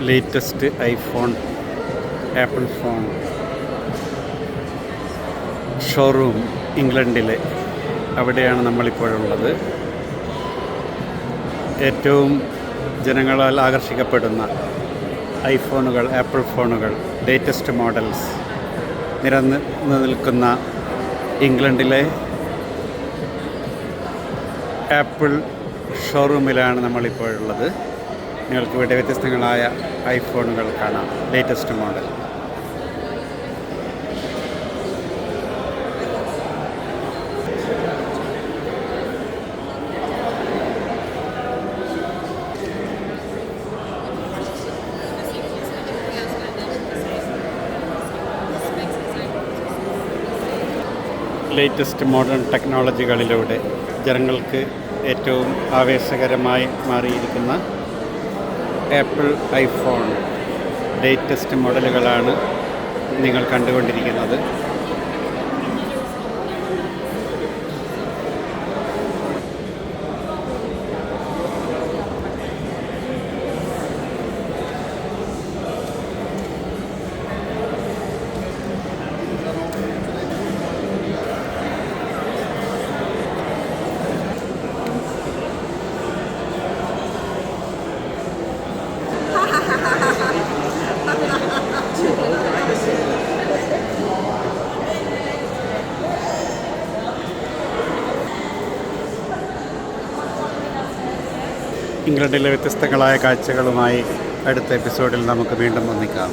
Latest iPhone Apple phone showroom ഇംഗ്ലണ്ടിലെ. അവിടെയാണ് നമ്മളിപ്പോഴുള്ളത്. ഏറ്റവും ജനങ്ങളാൽ ആകർഷിക്കപ്പെടുന്ന ഐഫോണുകൾ ആപ്പിൾ ഫോണുകൾ ലേറ്റസ്റ്റ് മോഡൽസ് നിരന്ന് നിൽക്കുന്ന ഇംഗ്ലണ്ടിലെ ആപ്പിൾ ഷോറൂമിലാണ് നമ്മളിപ്പോഴുള്ളത്. നിങ്ങൾക്ക് ഇവിടെ വ്യത്യസ്തങ്ങളായ ഐഫോണുകൾ കാണാം. ലേറ്റസ്റ്റ് മോഡൽ ലേറ്റസ്റ്റ് മോഡേൺ ടെക്നോളജികളിലൂടെ ജനങ്ങൾക്ക് ഏറ്റവും ആവേശകരമായി മാറിയിരിക്കുന്ന ആപ്പിൾ ഐഫോൺ ലേറ്റസ്റ്റ് മോഡലുകളാണ് നിങ്ങൾ കണ്ടുകൊണ്ടിരിക്കുന്നത്. ഇംഗ്ലണ്ടിലെ വ്യത്യസ്തങ്ങളായ കാഴ്ചകളുമായി അടുത്ത എപ്പിസോഡിൽ നമുക്ക് വീണ്ടും ഒന്നിക്കാം.